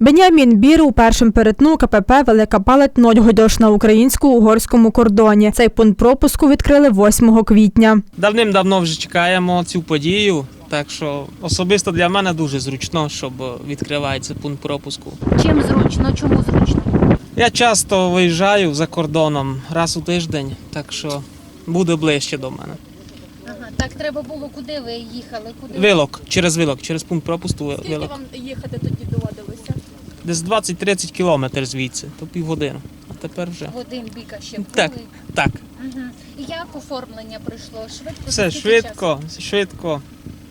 Бенямін Бір у першим перетнув КПП Велика Палать Нодьгодьош на українсько-угорському кордоні. Цей пункт пропуску відкрили 8 квітня. Давним-давно вже чекаємо цю подію, так що особисто для мене дуже зручно, щоб відкривається пункт пропуску. Чим зручно, чому зручно? Я часто виїжджаю за кордоном раз у тиждень, так що буде ближче до мене. Ага, так треба було, куди ви їхали? Куди Вилок, через вилок, через пункт пропуску Скільки вилок. вам їхати тоді доводилося? Десь 20-30 кілометрів звідси, то півгодини. А тепер вже. Годин один бік ще були? Так, Угу. І як оформлення пройшло? Швидко? все скільки швидко, швидко,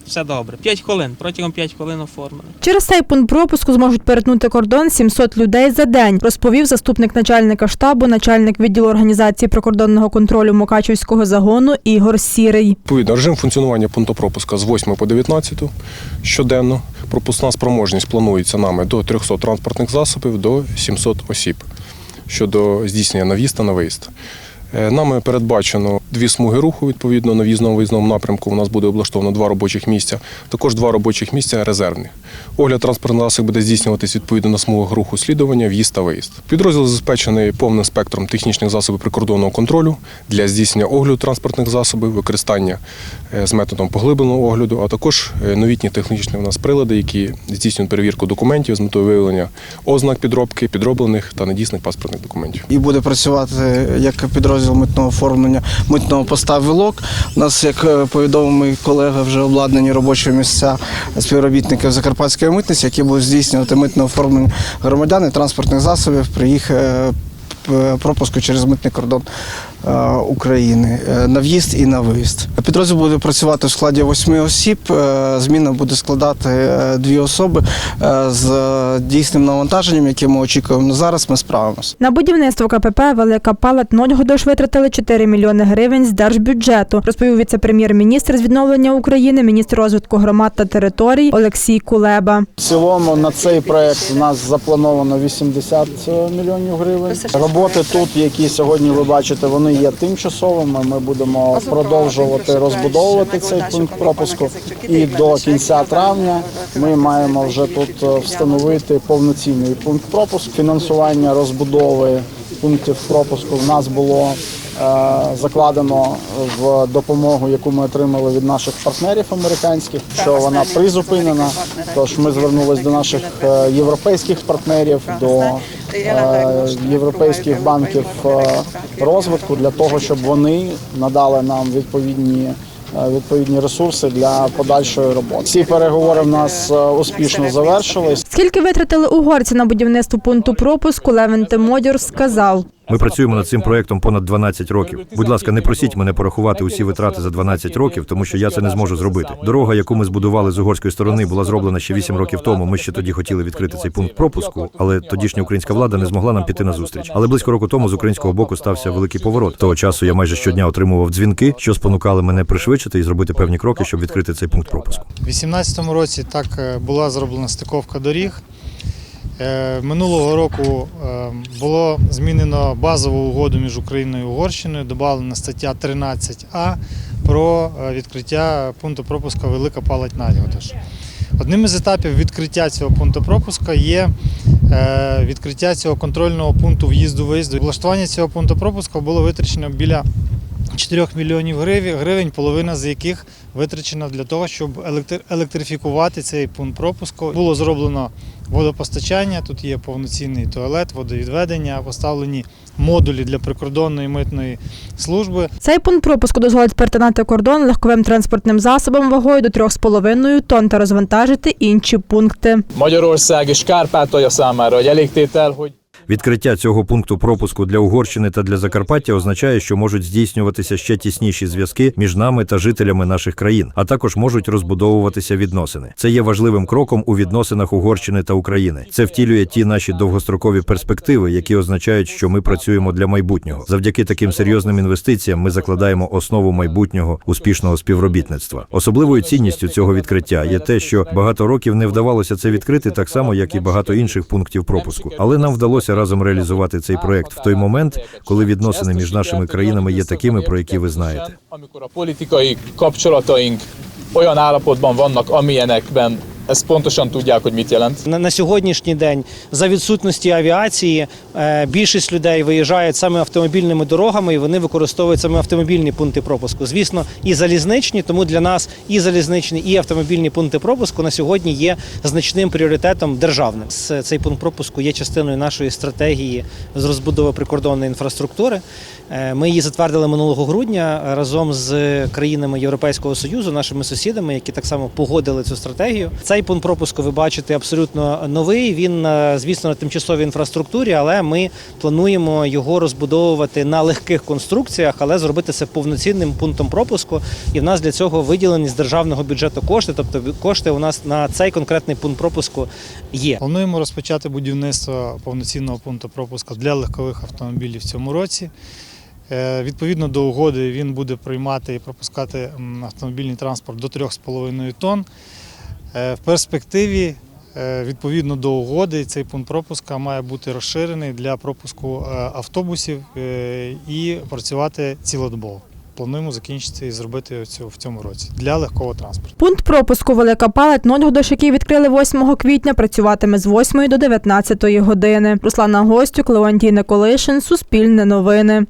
все добре. 5 хвилин, протягом 5 хвилин оформили. Через цей пункт пропуску зможуть перетнути кордон 700 людей за день, розповів заступник начальника штабу, начальник відділу організації прикордонного контролю Мукачівського загону Ігор Сірий. Відповідно, режим функціонування пункту пропуска з 8 по 19 щоденно. Пропускна спроможність планується нами до 300 транспортних засобів до 700 осіб щодо здійснення на в'їзд та на виїзд. Е, Нами передбачено дві смуги руху. Відповідно, на в'їзному виїзному напрямку у нас буде облаштовано два робочих місця, також два робочих місця резервних. Огляд транспортних засобів буде здійснюватись відповідно на смугах руху слідування, в'їзд та виїзд. Підрозділ забезпечений повним спектром технічних засобів прикордонного контролю для здійснення огляду транспортних засобів, використання е, з методом поглибленого огляду, а також е, новітні технічні у нас прилади, які здійснюють перевірку документів з метою виявлення ознак підробки, підроблених та недійсних паспортних документів. і буде працювати як підрозділ митного оформлення митного поста «Вілок». У нас, як е, повідомив мій колега, вже обладнані робочі місця співробітників Закарпатської митниці, які будуть здійснювати митне оформлення громадян і транспортних засобів при їх е, пропуску через митний кордон е, України е, на в'їзд і на виїзд. Підрозділ буде працювати в складі восьми осіб. Е, Зміна буде складати е, дві особи е, з е, дійсним навантаженням, яке ми очікуємо. Ну, Зараз ми справимося. На будівництво КПП Велика Палат Нодьгодош витратили 4 мільйони гривень з держбюджету, розповів віце-прем'єр-міністр з відновлення України, міністр розвитку громад та територій Олексій Кулеба. В цілому на цей проект у нас заплановано 80 мільйонів гривень. Роботи тут, які сьогодні ви бачите, вони є тимчасовими. Ми будемо продовжувати розбудовувати цей пункт пропуску. І до кінця травня ми маємо вже тут е, встановити повноцінний пункт пропуску. Фінансування розбудови пунктів пропуску в нас було закладено в допомогу, яку ми отримали від наших партнерів американських, що вона призупинена. Тож ми звернулись до наших е, європейських партнерів, до е, європейських банків е, розвитку для того, щоб вони надали нам відповідні. е, Відповідні ресурси для подальшої роботи. Ці переговори в нас е, успішно завершились. Скільки витратили угорці на будівництво пункту пропуску, Левен Темодьор сказав. Ми працюємо над цим проектом понад 12 років. Будь ласка, не просіть мене порахувати усі витрати за 12 років, тому що я це не зможу зробити. Дорога, яку ми збудували з угорської сторони, була зроблена ще 8 років тому. Ми ще тоді хотіли відкрити цей пункт пропуску, але тодішня українська влада не змогла нам піти на зустріч. Але близько року тому з українського боку стався великий поворот. Того часу я майже щодня отримував дзвінки, що спонукали мене пришвидшити і зробити певні кроки, щоб відкрити цей пункт пропуску. У 2018 році так е, була зроблена стиковка доріг. Е, Минулого року е, було змінено базову угоду між Україною і Угорщиною, додана стаття 13А про е, відкриття пункту пропуску Велика Палать Надьготаш. Одним із етапів відкриття цього пункту пропуску є відкриття цього контрольного пункту в'їзду-виїзду. Влаштування цього пункту пропуску було витрачено біля 4 мільйонів гривень, гривень, половина з яких витрачена для того, щоб електрифікувати цей пункт пропуску. Було зроблено водопостачання, тут є повноцінний туалет, водовідведення, поставлені модулі для прикордонної митної служби. Цей пункт пропуску дозволить перетинати кордон легковим транспортним засобом вагою до 3,5 тонн та розвантажити інші пункти. Magyarország és Kárpátalja számára egy elégtétel, hogy Відкриття цього пункту пропуску для Угорщини та для Закарпаття означає, що можуть здійснюватися ще тісніші зв'язки між нами та жителями наших країн, а також можуть розбудовуватися відносини. Це є важливим кроком у відносинах Угорщини та України. Це втілює ті наші довгострокові перспективи, які означають, що ми працюємо для майбутнього. Завдяки таким серйозним інвестиціям ми закладаємо основу майбутнього успішного співробітництва. Особливою цінністю цього відкриття є те, що багато років не вдавалося це відкрити, так само як і багато інших пунктів пропуску. Але нам вдалося разом реалізувати цей проект в той момент, коли відносини між нашими країнами є такими, про які ви знаєте. Ezt pontosan tudják, hogy mit jelent. На, на сьогоднішній день за відсутності авіації е, більшість людей виїжджають саме автомобільними дорогами і вони використовують саме автомобільні пункти пропуску. Звісно, і залізничні, тому для нас і залізничні, і автомобільні пункти пропуску на сьогодні є значним пріоритетом державним. Цей пункт пропуску є частиною нашої стратегії з розбудови прикордонної інфраструктури. Е, Ми її затвердили минулого грудня разом з країнами Європейського союзу, нашими сусідами, які так само погодили цю стратегію. Цей пункт пропуску ви бачите абсолютно новий. Він, е, звісно, на тимчасовій інфраструктурі, але ми плануємо його розбудовувати на легких конструкціях, але зробити це повноцінним пунктом пропуску. І в нас для цього виділені з державного бюджету кошти. Тобто кошти у нас на цей конкретний пункт пропуску є. Плануємо розпочати будівництво повноцінного пункту пропуску для легкових автомобілів в цьому році. Е, Відповідно до угоди він буде приймати і пропускати автомобільний транспорт до 3,5 тонн. Е, В перспективі, е, відповідно до угоди, цей пункт пропуска має бути розширений для пропуску е, автобусів і працювати цілодобово. Плануємо закінчити і зробити в цьому році для легкого транспорту. Пункт пропуску Велика Палать Нольгодош, який відкрили 8 квітня, працюватиме з 8 до 19 години. Руслана Гостюк, Леонтій Николишин, Суспільне новини.